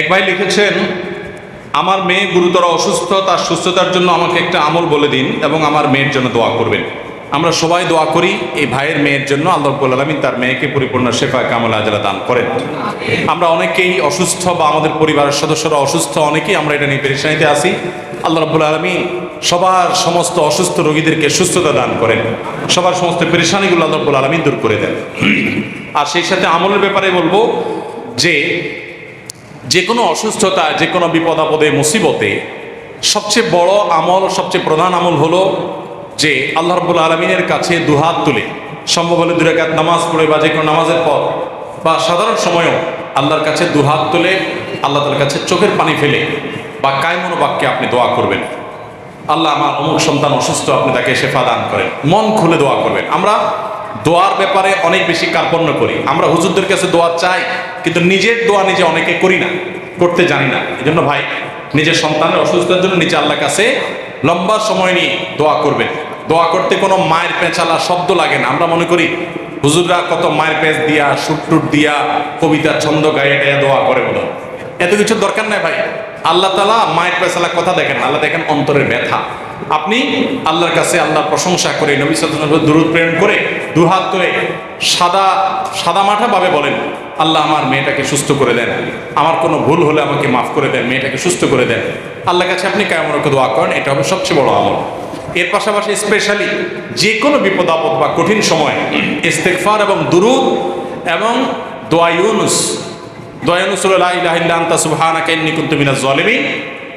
এক ভাই লিখেছেন, আমার মেয়ে গুরুতর অসুস্থ, তার সুস্থতার জন্য আমাকে একটা আমল বলে দিন এবং আমার মেয়ের জন্য দোয়া করবেন। আমরা সবাই দোয়া করি এই ভাইয়ের মেয়ের জন্য, আল্লাহ আলমিন তার মেয়েকে পরিপূর্ণ শেফা কামল আজলা দান করেন। আমরা অনেকেই অসুস্থ বা আমাদের পরিবারের সদস্যরা অসুস্থ, অনেকেই আমরা এটা নিয়ে পেরেশানিতে আসি আল্লাহ রব্বুল আলমী সবার সমস্ত অসুস্থ রোগীদেরকে সুস্থতা দান করেন। সবার সমস্ত পেরেশানিগুলো আল্লাহ রব্বুল আলমিন দূর করে দেন। আর সেই সাথে আমলের ব্যাপারে বলব যে যে কোনো অসুস্থতা, যে কোনো বিপদ আপদে, মুসিবতে সবচেয়ে বড় আমল সবচেয়ে প্রধান আমল হলো যে আল্লাহ রব্বুল আলমিনের কাছে দুহাত তুলে, সম্ভব হলে দুরাকাত নামাজ পড়ে বা যে কোনো নামাজের পর বা সাধারণ সময়ও আল্লাহর কাছে দুহাত তুলে, আল্লাহ তার কাছে চোখের পানি ফেলে বা কায়মন বাক্যে আপনি দোয়া করবেন। আল্লাহ আমার অমুক সন্তান অসুস্থ, আপনি তাকে শেফা দান করেন। মন খুলে দোয়া করবেন। আমরা দোয়ার ব্যাপারে অনেক বেশি কার্পণ্য করি। আমরা হুজুরদের কাছে দোয়া চাই, কিন্তু নিজের দোয়া নিজে অনেকে করি না, করতে জানি না। এই জন্য ভাই, নিজের সন্তানের অসুস্থতার জন্য নিচে আল্লাহ কাছে লম্বা সময় নিয়ে দোয়া করবেন। দোয়া করতে কোনো মায়ের পেঁচালা শব্দ লাগে না। আমরা মনে করি, হুজুররা কত মায়ের পেঁচ দিয়া, সুটটুট দিয়া কবিতা ছন্দ গায়ে গায়ে দোয়া করে বলো। এত কিছু দরকার নাই ভাই। আল্লাহ তালা মায়ের পেছালা কথা দেখেন, আল্লাহ দেখেন অন্তরের ব্যথা। আপনি আল্লাহর কাছে আল্লাহর প্রশংসা করে, নবী সাল্লাল্লাহু দূরত প্রেরণ করে, দুহাত ধরে সাদা সাদা মাঠা ভাবে বলেন, আল্লাহ আমার মেয়েটাকে সুস্থ করে দেন। আমার কোনো ভুল হলে আমাকে মাফ করে দেন, মেয়েটাকে সুস্থ করে দেন। আল্লাহর কাছে আপনি কায়মরকে দোয়া করেন, এটা হবে সবচেয়ে বড় আমল। এর পাশাপাশি স্পেশালি যে কোনো বিপদ, আপদ বা কঠিন সময় ইস্তেকফার এবং দুরুদ এবং দোয়া ইউনুস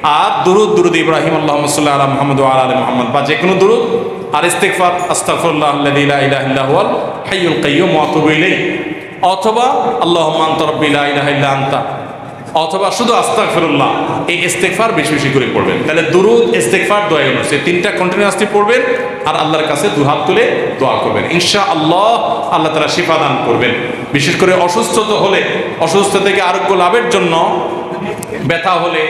আর দুরুদ দুরুদ ইব্রাহিম আল্লাহ সাল্লাহ আলা মোহাম্মদ আল মোহাম্মদ। বা যে কোনো দুরুদ। আর ইস্তেকফার আস্তাফুল্লাহ হাইয়ুল কাইয়ুম ওয়াতুবু ইলাইহি। অথবা আল্লাহ আনতা রাব্বি লা ইলাহা ইল্লা আনতা। অথবা শুধু আস্তাগফিরুল্লাহ, এই ইস্তেগফার বেশি বেশি করে পড়বেন। তাহলে দুরুদ, ইস্তেগফার দোয়া ইউনুস এই তিনটা কন্টিনিউয়াসলি পড়বেন আর আল্লাহর কাছে দুহাত তুলে দোয়া করবেন। ইনশা আল্লাহ আল্লাহ তারা শিফা দান করবেন। বিশেষ করে অসুস্থ তো হলে অসুস্থ থেকে আরোগ্য লাভের জন্য ব্যথা হলে,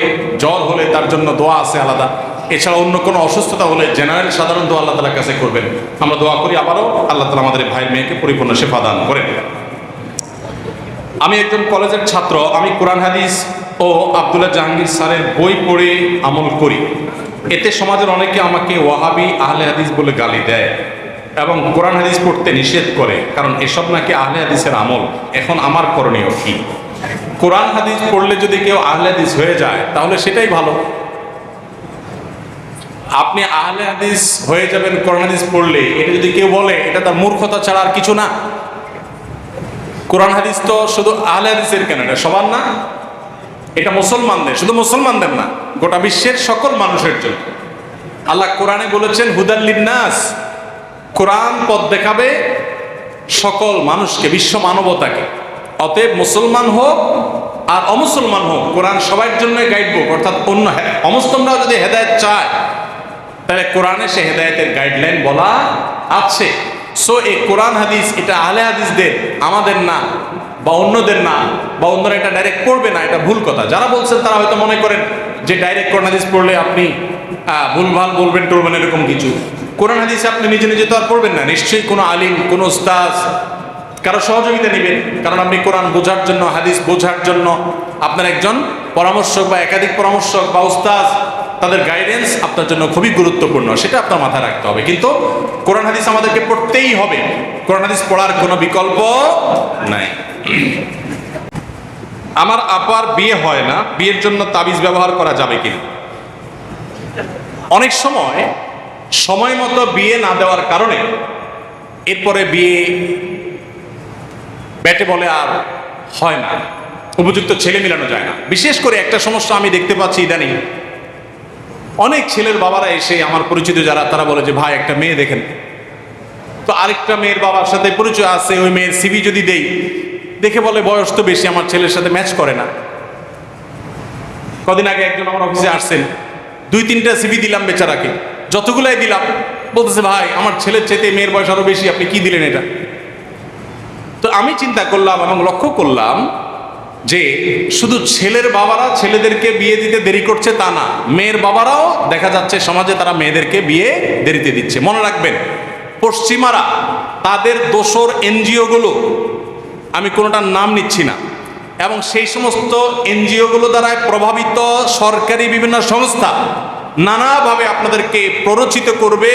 জ্বর হলে তার জন্য দোয়া আছে আলাদা। এছাড়া অন্য কোনো অসুস্থতা হলে জেনারেল সাধারণ আল্লাহ তালার কাছে করবেন। আমরা দোয়া করি আবারও আল্লাহ তালা আমাদের ভাই মেয়েকে পরিপূর্ণ শেফা দান করেন। আমি একজন কলেজের ছাত্র, আমি কোরআন হাদিস ও আবদুল্লাহ জাহাঙ্গীর স্যারের বই পড়ে আমল করি। এতে সমাজের অনেকে আমাকে ওয়াহাবি আহলে হাদিস বলে গালি দেয় এবং কোরআন হাদিস পড়তে নিষেধ করে, কারণ এসব নাকি আহলে হাদিসের আমল। এখন আমার করণীয় কি? কোরআন হাদিস পড়লে যদি কেউ আহলে হাদিস হয়ে যায়, তাহলে সেটাই ভালো। আপনি আহলে হাদিস হয়ে যাবেন, কোরআন হাদিস পড়লে। এটা যদি কেউ বলে, এটা তার মূর্খতা ছাড়া আর কিছু না। কোরআন হাদিস তো শুধু আহলে হাদিসের কেন? এটা সবার না? এটা মুসলমানদের, শুধু মুসলমানদের না, গোটা বিশ্বের সকল মানুষের জন্য। আল্লাহ কোরআনে বলেছেন হুদাল্লিন নাস কোরআন পথ দেখাবে সকল মানুষকে, বিশ্ব মানবতাকে। অতএব মুসলমান হোক আর অমুসলমান হোক, কোরআন সবার জন্য গাইড বুক অর্থাৎ অন্য অমুসলমরাও যদি হেদায়ত চায়, তাহলে কোরআনে সে হেদায়তের গাইডলাইন বলা আছে। সো এই কোরআন হাদিস, এটা আহলে হাদিসদের, আমাদের না, বা অন্যদের না, বা অন্যরা এটা ডাইরেক্ট করবে না, এটা ভুল কথা। যারা বলছেন তারা হয়তো মনে করেন যে ডাইরেক্ট কোরআন হাদিস পড়লে আপনি ভুলভাল বলবেন, টলবেন, এরকম কিছু। কোরআন হাদিস আপনি নিজে নিজে তো আর পড়বেন না। নিশ্চয়ই কোনো আলিম, কোনো উস্তাজ কারও সহযোগিতা নেবেন। কারণ আপনি কোরআন বোঝার জন্য, হাদিস বোঝার জন্য আপনার একজন পরামর্শক বা একাধিক পরামর্শক বা উস্তাজ তাদের গাইডেন্স আপনার জন্য খুবই গুরুত্বপূর্ণ, সেটা আপনার মাথায় রাখতে হবে। কিন্তু কোরআন হাদিস আমাদেরকে পড়তেই হবে। কোরআন হাদিস পড়ার কোনো বিকল্প নাই। আমার আপার বিয়ে হয় না, বিয়ের জন্য তাবিজ ব্যবহার করা যাবে কিনা? অনেক সময় সময় মতো বিয়ে না দেওয়ার কারণে এরপরে বিয়ে ব্যাটে বলে আর হয় না। উপযুক্ত ছেলে মিলানো যায় না। বিশেষ করে একটা সমস্যা আমি দেখতে পাচ্ছি ইদানিং। অনেক ছেলের বাবারা এসে আমার পরিচিত যারা, তারা বলে যে, ভাই, একটা মেয়ে দেখেন। তো আরেকটা মেয়ের বাবার সাথে পরিচয় আছে, ওই মেয়ের সিবি যদি দেই, দেখে বলে বয়স তো বেশি, আমার ছেলের সাথে ম্যাচ করে না। কদিন আগে একজন আমার অফিসে আসছেন, দুই তিনটা সিবি দিলাম বেচারাকে, যতগুলাই দিলাম, বলতেছে, ভাই, আমার ছেলের চাইতে মেয়ের বয়স আরও বেশি, আপনি কি দিলেন এটা? তো আমি চিন্তা করলাম এবং লক্ষ্য করলাম যে শুধু ছেলের বাবারা ছেলেদেরকে বিয়ে দিতে দেরি করছে তা না, মেয়ের বাবারাও দেখা যাচ্ছে সমাজে তারা মেয়েদেরকে বিয়ে দেরিতে দিচ্ছে। মনে রাখবেন, পশ্চিমারা তাদের দোসর এনজিওগুলো, আমি কোনোটার নাম নিচ্ছি না, এবং সেই সমস্ত এনজিওগুলো দ্বারা প্রভাবিত সরকারি বিভিন্ন সংস্থা নানাভাবে আপনাদেরকে প্ররোচিত করবে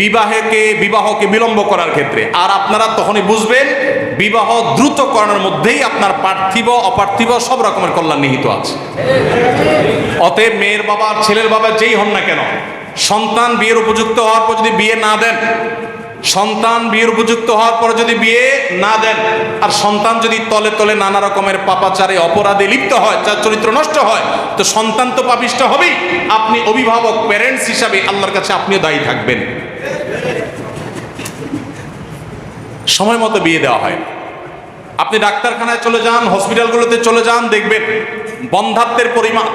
বিবাহকে বিবাহকে বিলম্ব করার ক্ষেত্রে। আর আপনারা তখনই বুঝবেন বিবাহ দ্রুত করানোর মধ্যেই আপনার পার্থিব, অপার্থিব সব রকমের কল্যাণ নিহিত আছে। অতএব মেয়ের বাবা ছেলের বাবা যেই হন না কেন, সন্তান বিয়ের উপযুক্ত হওয়ার পর যদি বিয়ে না দেন, সন্তান বিয়ের উপযুক্ত হওয়ার পর যদি বিয়ে না দেন, আর সন্তান যদি তলে তলে নানা রকমের পাপাচারে, অপরাধে লিপ্ত হয় তার চরিত্র নষ্ট হয়, তো সন্তান তো পাপিষ্ট হবেই। আপনি অভিভাবক প্যারেন্টস হিসাবে আল্লাহর কাছে আপনিও দায়ী থাকবেন। সময় মতো বিয়ে দেওয়া হয় আপনি ডাক্তারখানায় চলে যান, হসপিটালগুলোতে চলে যান, দেখবেন বন্ধাত্বের পরিমাণ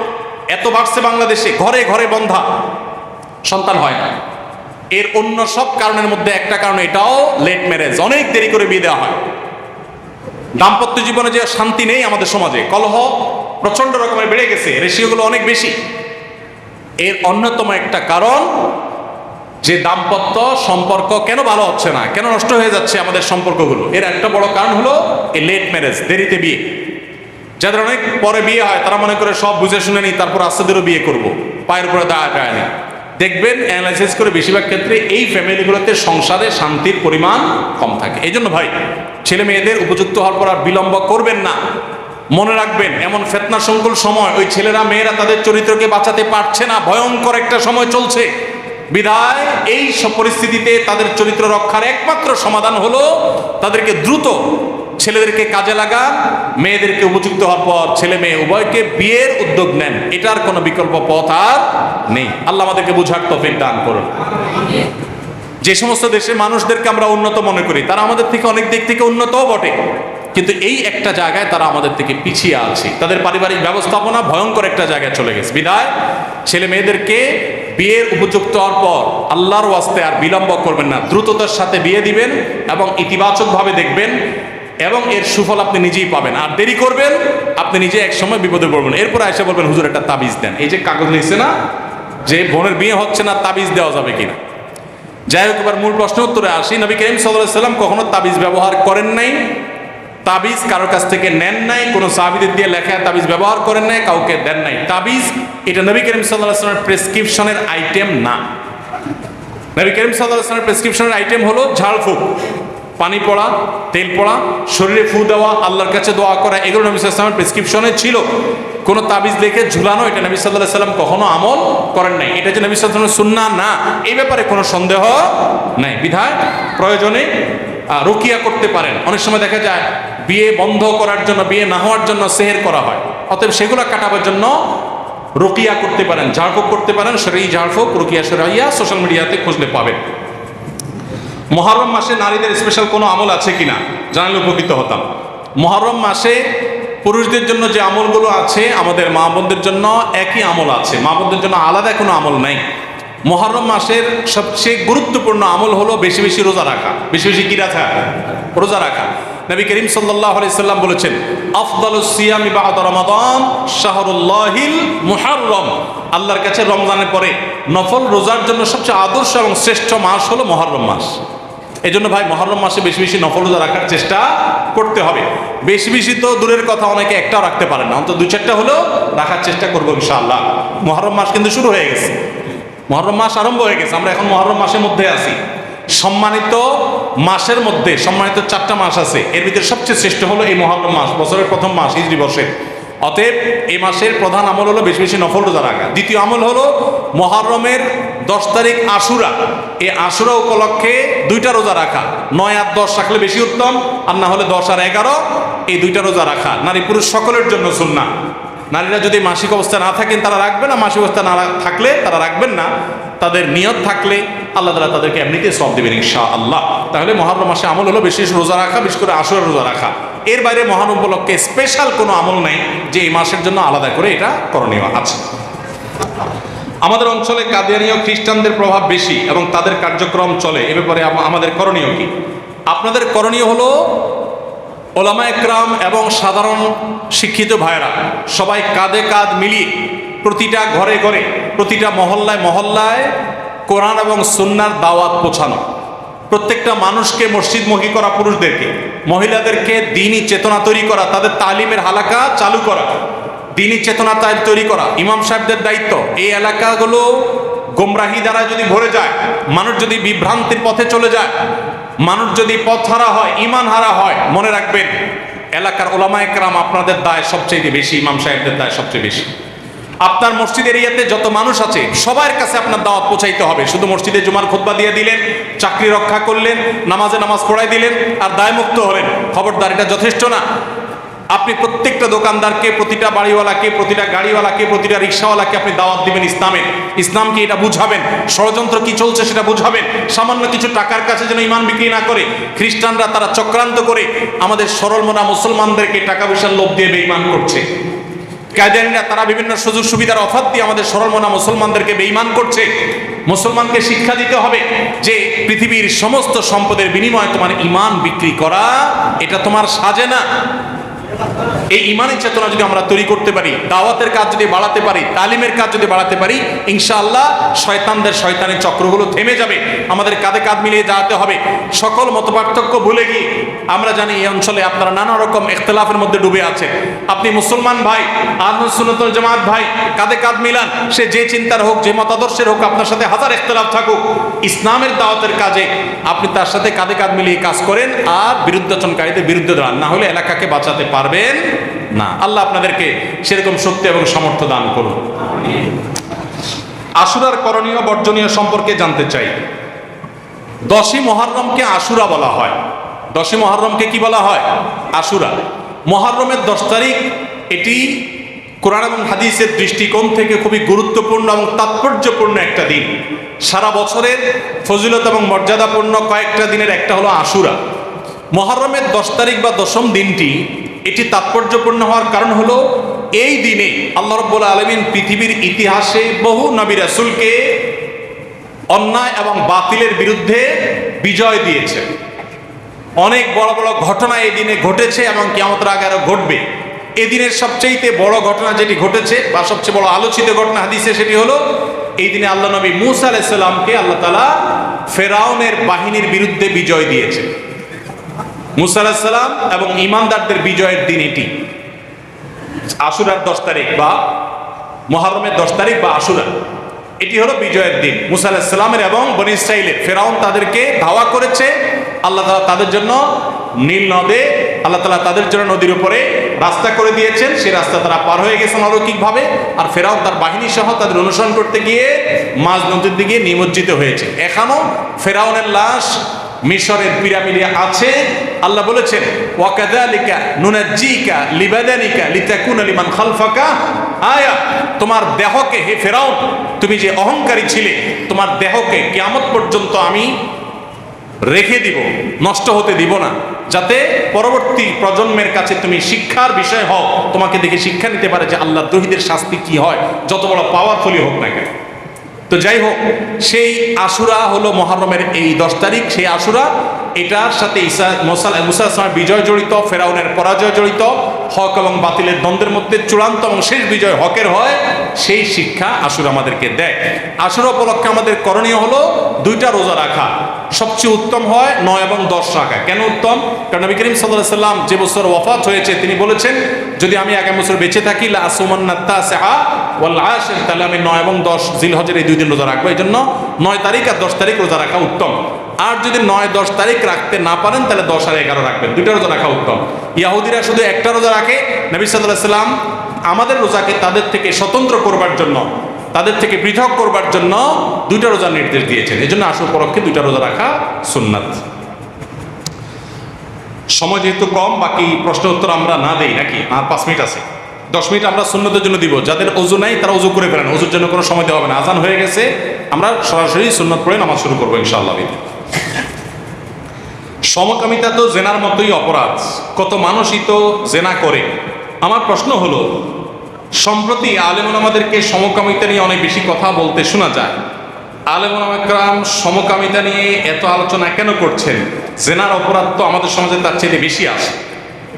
এত বাড়ছে বাংলাদেশে, ঘরে ঘরে বন্ধা। সন্তান হয় না। এর অন্য সব কারণের মধ্যে একটা কারণ এটাও লেট ম্যারেজ অনেক দেরি করে বিয়ে দেওয়া হয়। দাম্পত্য জীবনে যে শান্তি নেই আমাদের সমাজে, কলহ প্রচণ্ড রকমের বেড়ে গেছে, রেশিওগুলো অনেক বেশি। এর অন্যতম একটা কারণ যে দাম্পত্য সম্পর্ক কেন ভালো হচ্ছে না, কেন নষ্ট হয়ে যাচ্ছে আমাদের সম্পর্কগুলো? এর একটা বড় কারণ হলো এই লেট ম্যারেজ দেরিতে বিয়ে। যাদের অনেক পরে বিয়ে হয়, তারা মনে করে সব বুঝে শুনে নি তারপর আস্তেদেরও বিয়ে করব। পায়ের উপরে দাঁড়া যায় না। দেখবেন অ্যানালাইসিস করে বেশিরভাগ ক্ষেত্রে এই ফ্যামিলিগুলোতে সংসারে শান্তির পরিমাণ কম থাকে। এই জন্য ভাই ছেলে মেয়েদের উপযুক্ত হওয়ার পর আর বিলম্ব করবেন না। মনে রাখবেন, এমন ফেতনা সংকুল সময়, ওই ছেলেরা, মেয়েরা তাদের চরিত্রকে বাঁচাতে পারছে না। ভয়ঙ্কর একটা সময় চলছে। বিধায় এই সব পরিস্থিতিতে তাদের চরিত্র রক্ষার একমাত্র সমাধান হলো তাদেরকে দ্রুত ছেলেদেরকে কাজে লাগান, মেয়েদেরকে উপযুক্ত হওয়ার পর ছেলে মেয়ে উভয়কে বিয়ের উদ্যোগ নেন। এটার কোনো বিকল্প পথ আর নেই। আল্লাহ আমাদেরকে বুঝার তফিক দান করুন। যে সমস্ত দেশের মানুষদেরকে আমরা উন্নত মনে করি, তারা আমাদের থেকে অনেক দিক থেকে উন্নতও বটে। কিন্তু এই একটা জায়গায় তারা আমাদের থেকে পিছিয়ে আছে। তাদের পারিবারিক ব্যবস্থাপনা ভয়ঙ্কর একটা জায়গায় চলে গেছে। বিদায়। ছেলে মেয়েদেরকে বিয়ের উপযুক্ত হওয়ার পর আল্লাহর ওয়াস্তে আর বিলম্ব করবেন না। দ্রুততার সাথে বিয়ে দিবেন এবং ইতিবাচকভাবে দেখবেন এবং এর সুফল আপনি নিজেই পাবেন। আর দেরি করবেন, আপনি নিজে এক সময় বিপদে পড়বেন এরপর এসে বলবেন, হুজুর, একটা তাবিজ দেন। এই যে কাগজ লিখছে না, যে বোনের বিয়ে হচ্ছে না, তাবিজ দেওয়া যাবে কিনা? যাই হোক, এবার মূল প্রশ্ন উত্তরে আসি। নবী করিম সাল্লাহ সাল্লাম কখনো তাবিজ ব্যবহার করেন নাই? তাবিজ কারোর কাছ থেকে নেন নাই, কোনো সাহাবিদের দিয়ে লেখা তাবিজ ব্যবহার করেন নাই, কাউকে দেন নাই। তাবিজ, এটা নবী করিম সাল্লাহ সাল্লামের প্রেসক্রিপশনের আইটেম না। নবী করিম সাল্লাহ সাল্লামের প্রেসক্রিপশনের আইটেম হলো ঝাড়ফুঁক পানি পড়া, তেল পড়া, শরীরে ফু দেওয়া, আল্লাহর কাছে দোয়া করা, এগুলো নবী সাল্লামের প্রেসক্রিপশনে ছিল। কোনো তাবিজ দেখে ঝুলানো, এটা নবী সাল্লাহ সাল্লাম কখনো আমল করেন নাই। এটা যে নবী সাল্লামের সুন্না না এই ব্যাপারে কোনো সন্দেহ নাই। বিধায় প্রয়োজনে রুকিয়া করতে পারেন। অনেক সময় দেখা যায় বিয়ে বন্ধ করার জন্য, বিয়ে না হওয়ার জন্য সেহের করা হয়। অতএব সেগুলো কাটাবার জন্য রুকিয়া করতে পারেন, ঝাড়ফুঁক করতে পারেন সেই ঝাড়ফুঁক, রুকিয়া সরাইয়া সোশ্যাল মিডিয়াতে খুঁজলে পাবেন। মহরম মাসে নারীদের স্পেশাল কোনো আমল আছে কিনা? জানালে উপকৃত হতাম। মহরম মাসে পুরুষদের জন্য যে আমলগুলো আছে, আমাদের মা বোনদের জন্য একই আমল আছে। মা বোনদের জন্য আলাদা কোনো আমল নাই। মহরম মাসের সবচেয়ে গুরুত্বপূর্ণ আমল হলো বেশি বেশি রোজা রাখা। বেশি বেশি কি রাখা? রোজা রাখা। নবী করিম সাল্লাহ সাল্লাম বলেছেন আফদালুস সিয়ামি বাদ রমাদান শাহরুল্লাহিল মুহাররম। আল্লাহর কাছে রমজানের পরে নফল রোজার জন্য সবচেয়ে আদর্শ এবং শ্রেষ্ঠ মাস হলো মহরম মাস। এই জন্য ভাই মহরম মাসে বেশি বেশি নফল রোজা রাখার চেষ্টা করতে হবে। বেশি বেশি তো দূরের কথা অনেকে একটাও রাখতে পারেন না। অন্তত দু চারটা হলেও রাখার চেষ্টা করব ইনশাআল্লাহ। মহরম মাস কিন্তু শুরু হয়ে গেছে। মহরম মাস আরম্ভ হয়ে গেছে। আমরা এখন মহরম মাসের মধ্যে আছি। সম্মানিত মাসের মধ্যে, সম্মানিত চারটা মাস আছে। এর ভিতরে সবচেয়ে শ্রেষ্ঠ হলো এই মহরম মাস, বছরের প্রথম মাস, হিজরি বর্ষের। অতএব এই মাসের প্রধান আমল হলো বেশি বেশি নফল রোজা রাখা। দ্বিতীয় আমল হলো মহরমের দশ তারিখ আশুরা। এই আশুরা উপলক্ষে দুইটা রোজা রাখা। নয় আর দশ রাখলে বেশি উত্তম, আর না হলে দশ আর এগারো, এই দুইটা রোজা রাখা। নারী পুরুষ সকলের জন্য সুন্না নারীরা যদি মাসিক অবস্থা না থাকেন, তারা রাখবেন না। মাসিক অবস্থা না থাকলে তারা রাখবেন না। তাদের নিয়ত থাকলে আল্লাহ তালা তাদেরকে এমনিতে সব দেবেন ইনশা আল্লাহ তাহলে মহারম মাসে আমল হলো বেশি বেশি রোজা রাখা, বিশেষ করে আসর রোজা রাখা। এর বাইরে মহান উপলক্ষে স্পেশাল কোনো আমল নেই যে এই মাসের জন্য আলাদা করে এটা করণীয় আছে। আমাদের অঞ্চলে কাদিয়ানীয় খ্রিস্টানদের প্রভাব বেশি এবং তাদের কার্যক্রম চলে। এ ব্যাপারে আমাদের করণীয় কি? আপনাদের করণীয় হলো ওলামা একরাম এবং সাধারণ শিক্ষিত ভাইয়েরা সবাই কাঁধে কাঁধ মিলিয়ে প্রতিটা ঘরে ঘরে, প্রতিটা মহল্লায় মহল্লায় কোরআন এবং সুন্নার দাওয়াত পৌঁছানো। প্রত্যেকটা মানুষকে মসজিদমুখী করা পুরুষদেরকে, মহিলাদেরকে দিনই চেতনা তৈরি করা, তাদের তালিমের হালাকা চালু করা, দিনই চেতনা তৈরি করা। ইমাম সাহেবদের দায়িত্ব, এই এলাকাগুলো গোমরাহি দ্বারা যদি ভরে যায়, মানুষ যদি বিভ্রান্তির পথে চলে যায়, মানুষ যদি পথ হারা হয়, ইমান হারা হয়, মনে রাখবেন, এলাকার ওলামা একরাম আপনাদের দায় সবচেয়ে বেশি, ইমাম সাহেবদের দায় সবচেয়ে বেশি। আপনার মসজিদ এরিয়াতে যত মানুষ আছে, সবার কাছে আপনার দাওয়াত পৌঁছাইতে হবে। শুধু মসজিদে জুমার খুতবা দিয়ে দিলেন, চাকরি রক্ষা করলেন, নামাজে নামাজ পড়াই দিলেন, আর দায়মুক্ত হলেন। খবরদার, এটা যথেষ্ট না। আপনি প্রত্যেকটা দোকানদারকে, প্রতিটা বাড়িওয়ালাকে, প্রতিটা গাড়িওয়ালাকে, প্রতিটা রিক্সাওয়ালাকে আপনি দাওয়াত দিবেন ইসলামের ইসলামকে এটা বুঝাবেন? ষড়যন্ত্র কি চলছে সেটা বুঝাবেন? সামান্য কিছু টাকার কাছে যেন ইমান বিক্রি না করে, খ্রিস্টানরা তারা চক্রান্ত করে আমাদের সরল মনা মুসলমানদেরকে টাকা পয়সার লোভ দিয়ে বেঈমান করছে। কায়দানিরা তারা বিভিন্ন সুযোগ সুবিধার অফার দিয়ে আমাদের সরলমনা মুসলমানদেরকে বেইমান করছে। মুসলমানকে শিক্ষা দিতে হবে যে পৃথিবীর সমস্ত সম্পদের বিনিময়ে তোমার ইমান বিক্রি করা, এটা তোমার সাজে না। এই ইমানের চেতনা যদি আমরা তৈরি করতে পারি, দাওয়াতের কাজ যদি বাড়াতে পারি, তালিমের কাজ যদি বাড়াতে পারি, ইনশাআল্লাহ শয়তানদের শয়তানের চক্রগুলো থেমে যাবে। আমাদের কাঁধে কাঁধ মিলিয়ে যাওয়াতে হবে। সকল মতপার্থক্য ভুলে গিয়ে আমরা জানি এই অঞ্চলে আপনারা নানা রকম ইখতলাফের মধ্যে ডুবে আছেন। আপনি মুসলমান ভাই আহমদ জামাত ভাই, কাঁধে কাঁধ মিলান, সে যে চিন্তার হোক, যে মতাদর্শের হোক, আপনার সাথে হাজার ইখতলাফ থাকুক, ইসলামের দাওয়াতের কাজে আপনি তার সাথে কাঁধে কাঁধ মিলিয়ে কাজ করেন আর বিরুদ্ধাচরণকারীদের বিরুদ্ধে দাঁড়ান। না হলে এলাকাকে বাঁচাতে পারবেন না। আল্লাহ আপনাদেরকে সেরকম শক্তি এবং সামর্থ্য দান করুন। আশুরার করণীয় বর্জনীয় সম্পর্কে জানতে চাই। দশই মহারমকে আশুরা বলা হয়। দশই মহারমকে কি বলা হয়? আশুরা। মহারমের দশ তারিখ এটি কোরআন এবং হাদিসের দৃষ্টিকোণ থেকে খুবই গুরুত্বপূর্ণ এবং তাৎপর্যপূর্ণ একটা দিন। সারা বছরের ফজিলত এবং মর্যাদাপূর্ণ কয়েকটা দিনের একটা হলো আশুরা। মহরমের দশ তারিখ বা দশম দিনটি এটি তাৎপর্যপূর্ণ হওয়ার কারণ হলো, এই দিনে আল্লাহ রব্বুল আলমিন পৃথিবীর ইতিহাসে বহু নবী রাসুলকে অন্যায় এবং বাতিলের বিরুদ্ধে বিজয় দিয়েছে অনেক বড় বড় ঘটনা এই দিনে ঘটেছে এবং কেমতের আগে আরও ঘটবে। এদিনের সবচেয়ে বড় ঘটনা যেটি ঘটেছে বা সবচেয়ে বড় আলোচিত ঘটনা হাদিসে সেটি হলো, এই দিনে আল্লাহ নবী মুসা আলাইসাল্লামকে আল্লাহ তালা ফেরাউনের বাহিনীর বিরুদ্ধে বিজয় দিয়েছে মুসা আলাহিসাল্লাম এবং ইমানদারদের বিজয়ের দিন এটি। আশুরার দশ তারিখ বা মহারমের দশ তারিখ বা আশুরা। এটি হলো বিজয়ের দিন। মুসা আলাহিসাল্লামের এবং বনি ফেরাউন তাদেরকে ধাওয়া করেছে। আল্লাহ তাআলা তাদের জন্য নীল নদে, আল্লাহ তালা তাদের জন্য নদীর উপরে রাস্তা করে দিয়েছেন। সেই রাস্তা তারা পার হয়ে গেছেন অলৌকিকভাবে। আর ফেরাউন তার বাহিনী সহ তাদের অনুসরণ করতে গিয়ে মাঝ নদীর দিকে নিমজ্জিত হয়েছে। এখনও ফেরাউনের লাশ মিশরের পিরামিডে আছে। আল্লাহ বলেছেন ওয়াকাদালিকা নুনাজ্জিকা লিবাদানিকা লিতাকুনা লিমান খালফাকা। আয়া, তোমার দেহকে হে ফেরাউন, তুমি যে অহংকারী ছিলে, তোমার দেহকে কিয়ামত পর্যন্ত আমি রেখে দিব, নষ্ট হতে দিব না। যাতে পরবর্তী প্রজন্মের কাছে তুমি শিক্ষার বিষয় হও। তোমাকে দেখে শিক্ষা নিতে পারে যে আল্লাহ দ্রোহীদের শাস্তি কি হয়, যত বড় পাওয়ারফুলি হোক না কেন। তো যাই হোক, সেই আশুরা হলো মহরমের এই দশ তারিখ। সেই আশুরা, এটার সাথে ইসা মোসাল মুসা ইসলামের বিজয় জড়িত, ফেরাউনের পরাজয় জড়িত। হক এবং বাতিলের দ্বন্দ্বের মধ্যে চূড়ান্ত এবং শেষ বিজয় হকের হয়, সেই শিক্ষা আশুরা আমাদেরকে দেয়। আশুরা উপলক্ষে আমাদের করণীয় হলো দুইটা রোজা রাখা। সবচেয়ে উত্তম হয় নয় এবং দশ রাখা কেন উত্তম? কারণ নবী করিম সাল্লাহ সাল্লাম যে বছর ওয়াফাত হয়েছে, তিনি বলেছেন, যদি আমি আগামী বছর বেঁচে থাকি তাহলে আমি নয় এবং দশ জিলহজের এই দুই দিন রোজা রাখব। এই জন্য নয় তারিখ আর দশ তারিখ রোজা রাখা উত্তম। আর যদি নয়, দশ তারিখ রাখতে না পারেন, তাহলে দশ আর এগারো রাখবেন। দুইটা রোজা রাখা উত্তম। ইয়াহুদিরা শুধু একটা রোজা রাখে। নবী সাল্লাহ সাল্লাম আমাদের রোজাকে তাদের থেকে স্বতন্ত্র করবার জন্য তাদের থেকে পৃথক করবার জন্য দুইটা রোজার নির্দেশ দিয়েছেন। এই জন্য আসল পরক্ষে দুইটা রোজা রাখা সুন্নাত। সময় যেহেতু কম, বাকি প্রশ্ন উত্তর আমরা না দেই নাকি? আর পাঁচ মিনিট আছে। দশ মিনিট আমরা সুন্নতের জন্য দিব। যাদের অজু নাই, তারা অজু করে ফেলেন। অজুর জন্য কোনো সময় দেওয়া হবে না। আজান হয়ে গেছে। আমরা সরাসরি সুন্নত পড়ে নামাজ শুরু করব, ইনশাআল্লাহ। সমকামিতা তো জেনার মতোই অপরাধ। কত মানুষই তো জেনা করে। আমার প্রশ্ন হলো সম্প্রতি আলেমন আমাদেরকে সমকামিতা নিয়ে অনেক বেশি কথা বলতে শোনা যায়। আলেমন আকরাম সমকামিতা নিয়ে এত আলোচনা কেন করছেন? জেনার অপরাধ তো আমাদের সমাজে তার চেয়ে বেশি আসে।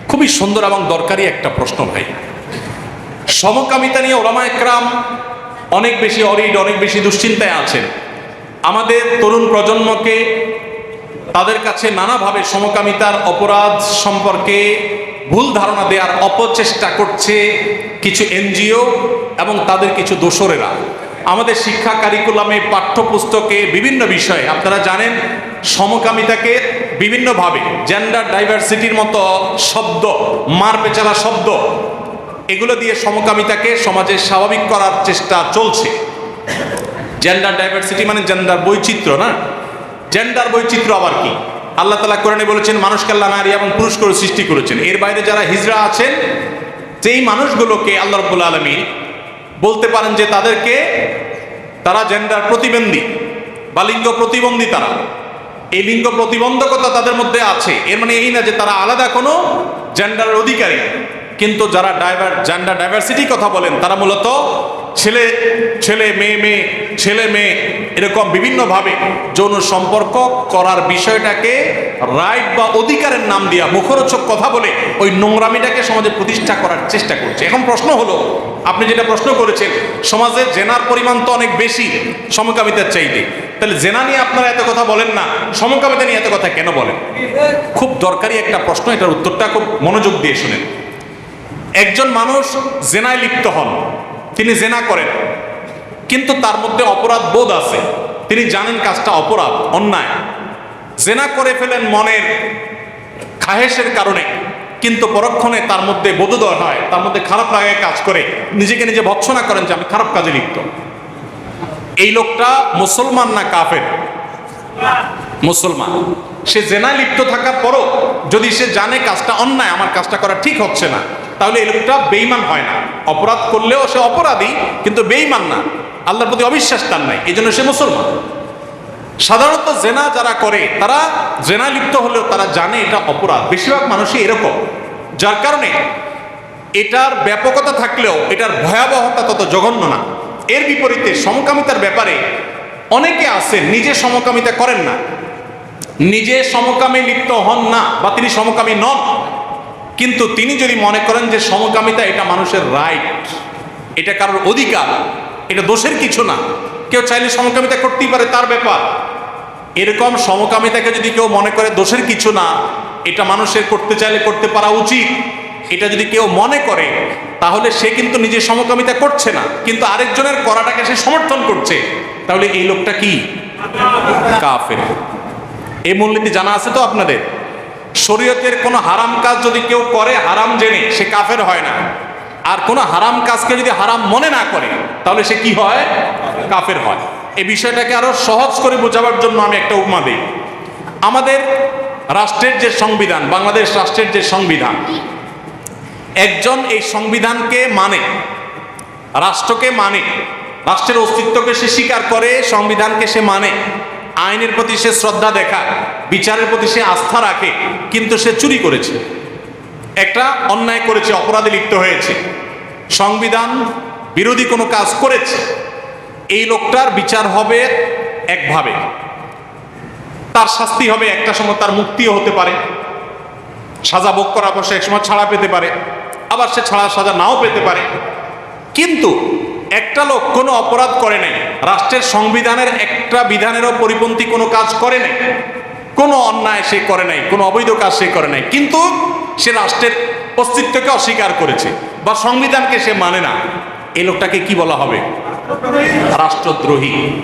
খুবই সুন্দর এবং দরকারি একটা প্রশ্ন ভাই। সমকামিতা নিয়ে ওলামা একরাম অনেক বেশি অরিড, অনেক বেশি দুশ্চিন্তায় আছেন। আমাদের তরুণ প্রজন্মকে তাদের কাছে নানাভাবে সমকামিতার অপরাধ সম্পর্কে ভুল ধারণা দেওয়ার অপচেষ্টা করছে কিছু এনজিও এবং তাদের কিছু দোসরেরা। আমাদের শিক্ষা কারিকুলামে, পাঠ্যপুস্তকে বিভিন্ন বিষয়ে, আপনারা জানেন, সমকামিতাকে বিভিন্নভাবে জেন্ডার ডাইভার্সিটির মতো শব্দ, মার পেচারা শব্দ, এগুলো দিয়ে সমকামিতাকে সমাজে স্বাভাবিক করার চেষ্টা চলছে। জেন্ডার ডাইভার্সিটি মানে জেন্ডার বৈচিত্র্য, না? জেন্ডার বৈচিত্র্য আবার কি? আল্লাহ তালা কোরআনে বলেছেন মানুষকে আল্লাহ নারী এবং পুরুষ করে সৃষ্টি করেছেন। এর বাইরে যারা হিজরা আছেন সেই মানুষগুলোকে আল্লাহ রব্বুল আলমী বলতে পারেন যে তাদেরকে তারা জেন্ডার প্রতিবন্ধী বা লিঙ্গ প্রতিবন্ধী তারা। এই লিঙ্গ প্রতিবন্ধকতা তাদের মধ্যে আছে। এর মানে এই না যে তারা আলাদা কোনো জেন্ডারের অধিকারী। কিন্তু যারা ডাইভার জেন্ডার ডাইভার্সিটি কথা বলেন, তারা মূলত ছেলে ছেলে, মেয়ে মেয়ে, ছেলে, মেয়ে, এরকম বিভিন্নভাবে যৌন সম্পর্ক করার বিষয়টাকে রাইট বা অধিকারের নাম দিয়া মুখরোচক কথা বলে ওই নোংরামিটাকে সমাজে প্রতিষ্ঠা করার চেষ্টা করছে। এখন প্রশ্ন হলো, আপনি যেটা প্রশ্ন করেছেন, সমাজে জেনার পরিমাণ তো অনেক বেশি সমকামিতার চাইতে। তাহলে জেনা নিয়ে আপনারা এত কথা বলেন না, সমকামিতা নিয়ে এত কথা কেন বলেন? খুব দরকারি একটা প্রশ্ন, এটার উত্তরটা খুব মনোযোগ দিয়ে শুনেন। একজন মানুষ জেনায় লিপ্ত হন। তিনি জেনা করেন। কিন্তু তার মধ্যে অপরাধ বোধ আছে। তিনি জানেন কাজটা অপরাধ, অন্যায়। জেনা করে ফেলেন মনের খাহেসের কারণে। কিন্তু পরক্ষণে তার মধ্যে বোধোদয় হয়, তার মধ্যে খারাপ লাগে কাজ করে। নিজেকে নিজে ভৎসনা করেন যে আমি খারাপ কাজে লিপ্ত। এই লোকটা মুসলমান না কাফের? মুসলমান। সে জেনায় লিপ্ত থাকার পরও যদি সে জানে কাজটা অন্যায়, আমার কাজটা করা ঠিক হচ্ছে না, তাহলে এই লোকটা বেইমান হয় না। অপরাধ করলেও সে অপরাধী, কিন্তু বেইমান না। আল্লাহর প্রতি অবিশ্বাস তার নাই, এই জন্য সে মুসলমান। সাধারণত জেনা যারা করে, তারা জেনা লিপ্ত হলেও তারা জানে এটা অপরাধ। বেশিরভাগ মানুষই এরকম। যার কারণে এটার ব্যাপকতা থাকলেও এটার ভয়াবহতা তত জঘন্য না। এর বিপরীতে সমকামিতার ব্যাপারে অনেকে আছেন নিজে সমকামিতা করেন না। নিজে সমকামে লিপ্ত হন না বা তিনি সমকামী নন, কিন্তু তিনি যদি মনে করেন যে সমকামিতা এটা মানুষের রাইট এটা কারোর অধিকার, এটা দোষের কিছু না, কেউ চাইলে সমকামিতা করতেই পারে তার ব্যাপার। এরকম সমকামিতাকে যদি কেউ মনে করে দোষের কিছু না, এটা মানুষের করতে চাইলে করতে পারা উচিত। এটা যদি কেউ মনে করে, তাহলে সে কিন্তু নিজে সমকামিতা করছে না, কিন্তু আরেকজনের করাটাকে সে সমর্থন করছে। তাহলে এই লোকটা কি? কাফের। এই মূলনীতি জানা আছে তো আপনাদের? শরীয়তের কোনো হারাম কাজ যদি কেউ করে, হারাম জেনে, সে কাফের হয় না। আর কোনো হারাম কাজকে যদি হারাম মনে না করে, তাহলে সে কি হয়? কাফের হয়। এই বিষয়টাকে আরও সহজ করে বোঝাবার জন্য আমি একটা উপমা দিই। আমাদের রাষ্ট্রের যে সংবিধান, বাংলাদেশ রাষ্ট্রের যে সংবিধান, একজন এই সংবিধানকে মানে রাষ্ট্রকে মানে রাষ্ট্রের অস্তিত্বকে সে স্বীকার করে, সংবিধানকে সে মানে। আইনের প্রতি সে শ্রদ্ধা দেখায় বিচারের প্রতি সে আস্থা রাখে, কিন্তু সে চুরি করেছে। একটা অন্যায় করেছে, অপরাধে লিপ্ত হয়েছে। সংবিধান বিরোধী কোনো কাজ করেছে। এই লোকটার বিচার হবে একভাবে। তার শাস্তি হবে একটা সময় তার মুক্তিও হতে পারে। সাজা ভোগ করার পর সে একসময় ছাড়া পেতে পারে। আবার সে ছাড়া সাজা নাও পেতে পারে। কিন্তু একটা লোক কোনো অপরাধ করে নাই। রাষ্ট্রের সংবিধানের একটা বিধানেরও পরিপন্থী কোনো কাজ করে নাই। কোনো অন্যায় সে করে নাই, কোনো অবৈধ কাজ সে করে নাই। কিন্তু সে রাষ্ট্রের অস্তিত্বকে অস্বীকার করেছে বা সংবিধানকে সে মানে না। এই লোকটাকে কি বলা হবে? রাষ্ট্রদ্রোহী।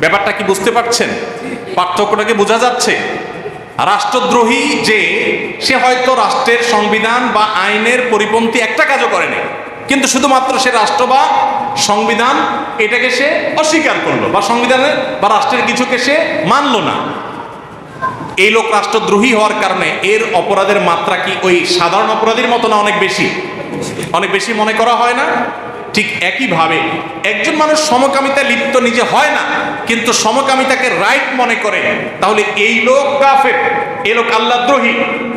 ব্যাপারটা কি বুঝতে পারছেন? পার্থক্যটাকে বোঝা যাচ্ছে। রাষ্ট্রদ্রোহী যে, সে হয়তো রাষ্ট্রের সংবিধান বা আইনের পরিপন্থী একটা কাজও করেনি কিন্তু শুধুমাত্র সে রাষ্ট্র বা সংবিধান এটাকে সে অস্বীকার করল, বা সংবিধানের বা রাষ্ট্রের কিছুকে সে মানলো না। এই লোক রাষ্ট্রদ্রোহী হওয়ার কারণে এর অপরাধের মাত্রা কি ওই সাধারণ অপরাধীর মতো না অনেক বেশি? অনেক বেশি মনে করা হয় না? ঠিক একইভাবে একজন মানুষ সমকামিতা লিপ্ত নিজে হয় না, কিন্তু সমকামিতাকে রাইট মনে করে, তাহলে এই লোক কাফের, এ লোক আল্লাহদ্রোহী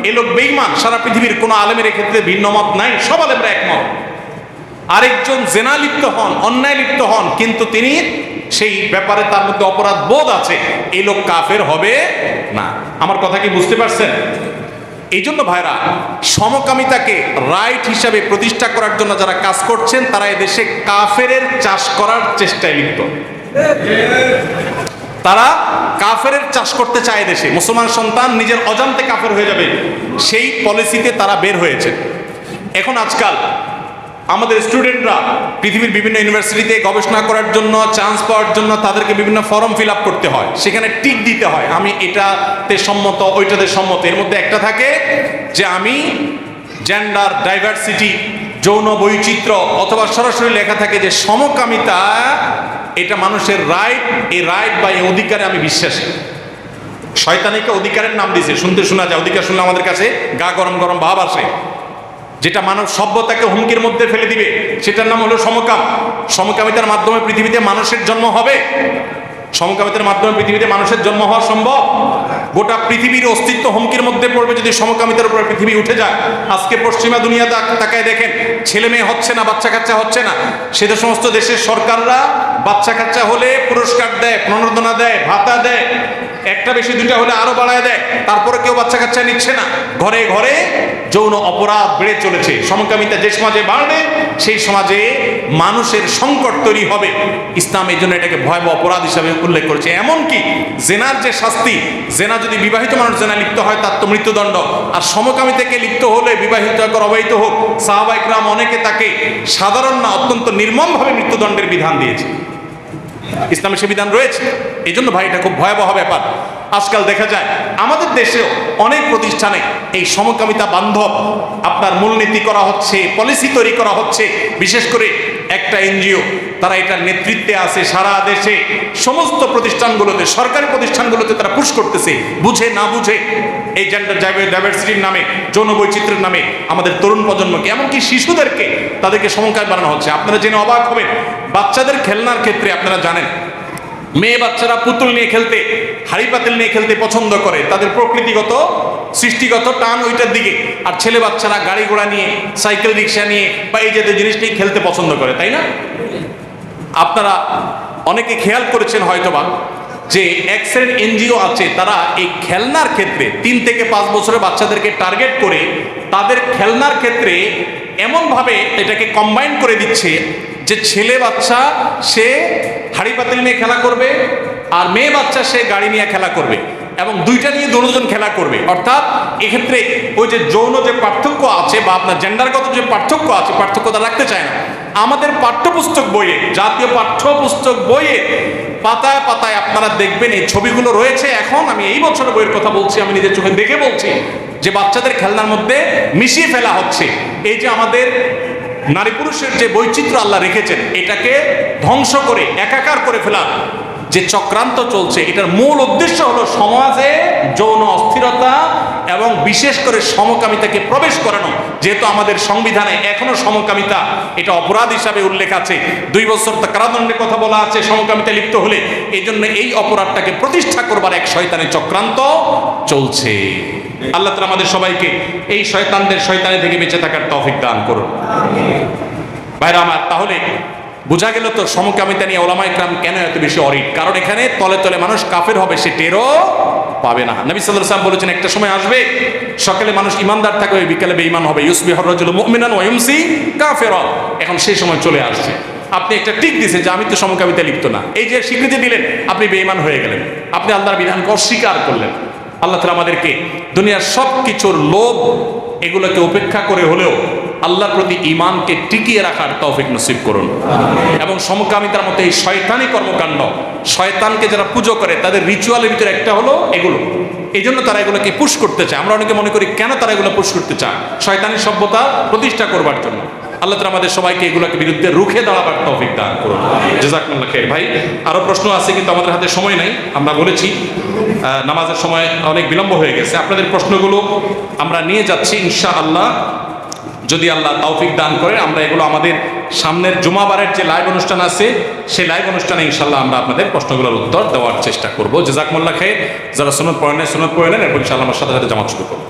এ লোক বেইমান সারা পৃথিবীর কোনো আলেমের ক্ষেত্রে ভিন্ন মত নাই, সব আলেমরা একমত। আরেকজন জেনা লিপ্ত হন, অন্যায় লিপ্ত হন, কিন্তু তিনি সেই ব্যাপারে তার মধ্যে অপরাধ বোধ আছে। এই লোক কাফের হবে না। আমার কথা কি বুঝতে পারছেন? এই জন্য ভাইরা, সমকামিতাকে রাইট হিসাবে প্রতিষ্ঠা করার জন্য যারা কাজ করছেন, তারা এদেশে কাফেরের চাষ করার চেষ্টায় লিপ্ত। তারা কাফের চাষ করতে চায় দেশে মুসলমান সন্তান নিজের অজান্তে কাফের হয়ে যাবে। সেই পলিসিতে তারা বের হয়েছে। এখন আজকাল আমাদের স্টুডেন্টরা পৃথিবীর বিভিন্ন ইউনিভার্সিটিতে গবেষণা করার জন্য চান্স পাওয়ার জন্য তাদেরকে বিভিন্ন ফর্ম ফিল আপ করতে হয়। সেখানে টিক দিতে হয়, আমি এটাতে সম্মত, ওইটাতে সম্মত। এর মধ্যে একটা থাকে যে আমি জেন্ডার ডাইভার্সিটি যৌন বৈচিত্র্য অথবা সরাসরি লেখা থাকে যে সমকামিতা, এটা মানুষের রাইট এই রাইট বা এই অধিকারে আমি বিশ্বাসী। শয়তানিকে অধিকারের নাম দিয়েছে। শুনতে শোনা যায়, অধিকার শুনলে আমাদের কাছে গা গরম গরম ভাব আসে। যেটা মানব সভ্যতাকে হুমকির মধ্যে ফেলে দিবে, সেটার নাম হলো সমকাম। সমকামিতার মাধ্যমে পৃথিবীতে মানুষের জন্ম হবে। সমকামিতার মাধ্যমে পৃথিবীতে মানুষের জন্ম হওয়া সম্ভব। গোটা পৃথিবীর অস্তিত্ব হুমকির মধ্যে পড়বে যদি সমকামিতার উপর পৃথিবী উঠে যায়। আজকে পশ্চিমা দুনিয়া তাক- তাকায় দেখেন, ছেলে মেয়ে হচ্ছে না, বাচ্চা কাচ্চা হচ্ছে না। সে সমস্ত দেশের সরকাররা বাচ্চা কাচ্চা হলে পুরস্কার দেয়, প্রণোদনা দেয়, ভাতা দেয় একটা বেশি, দুইটা হলে আরও বাড়ায় দেয়। তারপরে কেউ বাচ্চা কাচ্চা নিচ্ছে না। ঘরে ঘরে যৌন অপরাধ বেড়ে চলেছে। সমকামিতা যে সমাজে বাড়বে, সেই সমাজে মানুষের সংকট তৈরি হবে। ইসলাম এই জন্য এটাকে ভয়াবহ অপরাধ হিসাবে উল্লেখ করেছে। এমনকি জেনার যে শাস্তি, জেনা যদি বিবাহিত মানুষ জেনা লিপ্ত হয়, তার তো মৃত্যুদণ্ড। আর সমকামিতাকে লিপ্ত হলে বিবাহিত হোক আর অবহিত হোক। সাহাবাইকরাম অনেকে তাকে সাধারণ না, অত্যন্ত নির্মমভাবে মৃত্যুদণ্ডের বিধান দিয়েছে। ইসলামের সে বিধান রয়েছে। এই জন্য ভাই, এটা খুব ভয়াবহ ব্যাপার। আজকাল দেখা যায়, আমাদের দেশেও অনেক প্রতিষ্ঠানে এই সমকামিতা বান্ধব আপনার মূলনীতি করা হচ্ছে, পলিসি তৈরি করা হচ্ছে। বিশেষ করে একটা এনজিও তারা এটার নেতৃত্বে আছে সারা দেশে। সমস্ত প্রতিষ্ঠানগুলোতে, সরকারি প্রতিষ্ঠানগুলোতে তারা পুশ করতেছে। বুঝে না বুঝে এই জেন্ডার ডাইভার্সিটির নামে, যৌন বৈচিত্র্যের নামে আমাদের তরুণ প্রজন্মকে, এমনকি শিশুদেরকে তাদেরকে সমকায় বানানো হচ্ছে। আপনারা জেনে অবাক হবেন, বাচ্চাদের খেলনার ক্ষেত্রে আপনারা জানেন, মেয়ে বাচ্চারা পুতুল নিয়ে খেলতে, হাড়ি পাতিল নিয়ে খেলতে পছন্দ করে। তাদের প্রকৃতিগত, সৃষ্টিগত টান ওইটার দিকে। আর ছেলে বাচ্চারা গাড়ি ঘোড়া নিয়ে, সাইকেল রিক্সা নিয়ে বা এই জাতীয় জিনিস নিয়ে খেলতে পছন্দ করে, তাই না? আপনারা অনেকে খেয়াল করেছেন হয়তোবা যে এক্সেন এনজিও আছে, তারা এই খেলনার ক্ষেত্রে তিন থেকে পাঁচ বছরের বাচ্চাদেরকে টার্গেট করে তাদের খেলনার ক্ষেত্রে এমনভাবে এটাকে কম্বাইন করে দিচ্ছে যে ছেলে বাচ্চা সে হাড়ি পাতিল নিয়ে খেলা করবে আর মেয়ে বাচ্চা সে গাড়ি নিয়ে খেলা করবে এবং দুইটা নিয়ে দুজন খেলা করবে। অর্থাৎ এক্ষেত্রে ওই যে যৌন যে পার্থক্য আছে বা আপনার জেন্ডারগত যে পার্থক্য আছে পার্থক্যতা রাখতে চায় না। আমাদের পাঠ্যপুস্তক বইয়ে, জাতীয় পাঠ্যপুস্তক বইয়ে পাতায় পাতায় আপনারা দেখবেন এই ছবিগুলো রয়েছে। এখন আমি এই বছরের বইয়ের কথা বলছি, আমি নিজের চোখে দেখে বলছি যে বাচ্চাদের খেলনার মধ্যে মিশিয়ে ফেলা হচ্ছে। এই যে আমাদের নারী পুরুষের যে বৈচিত্র্য আল্লাহ রেখেছেন, এটাকে ধ্বংস করে, একাকার করে ফেলা যে চক্রান্ত চলছে, এটার মূল উদ্দেশ্য হলো সমাজে যৌন অস্থিরতা এবং বিশেষ করে সমকামিতাকে প্রবেশ করানো, যেহেতু আমাদের সংবিধানে এখনও সমকামিতা এটা অপরাধ হিসাবে উল্লেখ আছে। দুই বছর তা কারাদণ্ডের কথা বলা আছে, সমকামিতা লিপ্ত হলে এই জন্য এই অপরাধটাকে প্রতিষ্ঠা করবার এক শয়তানের চক্রান্ত চলছে। আল্লাহ তালা আমাদের সবাইকে এই শয়তানদের শয়তানি থেকে বেঁচে থাকার তৌফিক দান করুন। ভাইরা আমার, তাহলে বোঝা গেল তো সমকামিতা নিয়ে ওলামাই ক্রাম কেন এত বেশি অরিট? কারণ এখানে তলে তলে মানুষ কাফের হবে, সে টেরও পাবে না। নবী সাল্লাল্লাহু আলাইহি বলেছেন, একটা সময় আসবে, সকালে মানুষ ইমানদার থাকবে বিকালে বেঈমান হবে। ইউসবি হররাজুল মুমিনান ওয়া ইউমসি কাফিরা। এখন সেই সময় চলে আসছে। আপনি একটা টিক দিয়েছেন যে, আমি তো সমকামিতা লিপ্ত না। এই যে স্বীকৃতি দিলেন, আপনি বেঈমান হয়ে গেলেন। আপনি আল্লাহর বিধানকে অস্বীকার করলেন। আল্লাহ তালা আমাদেরকে দুনিয়ার সব কিছুর লোভ এগুলোকে উপেক্ষা করে হলেও আল্লাহর প্রতি ইমানকে টিকিয়ে রাখার তৌফিক নসিব করুন। এবং সমকামিতার মতো এই শয়তানি কর্মকাণ্ড, শয়তানকে যারা পুজো করে, তাদের রিচুয়ালের ভিতরে একটা হলো এগুলো। এই জন্য তারা এগুলোকে পুশ করতে চায়। আমরা অনেকে মনে করি, কেন তারা এগুলো পুশ করতে চায়? শয়তানি সভ্যতা প্রতিষ্ঠা করবার জন্য। আল্লাহ তালা আমাদের সবাইকে এগুলোকে বিরুদ্ধে রুখে দাঁড়াবার তৌফিক দান করুন। জেজাকুল্লাহ খের ভাই আরও প্রশ্ন আছে কিন্তু আমাদের হাতে সময় নাই, আমরা বলেছি নামাজের সময় অনেক বিলম্ব হয়ে গেছে। আপনাদের প্রশ্নগুলো আমরা নিয়ে যাচ্ছি ইনশা আল্লাহ যদি আল্লাহ তৌফিক দান করে আমরা এগুলো আমাদের সামনের জুমাবারের যে লাইভ অনুষ্ঠান আছে, সেই লাইভ অনুষ্ঠানে ইনশাল্লাহ আমরা আপনাদের প্রশ্নগুলোর উত্তর দেওয়ার চেষ্টা করব। জেজাকমুল্লাহ খেয়ে যারা সুনত পড়েন সুনত পড়েন এরপর ইনশাল্লাহ আমার সাথে সাথে জামাত শুরু করব।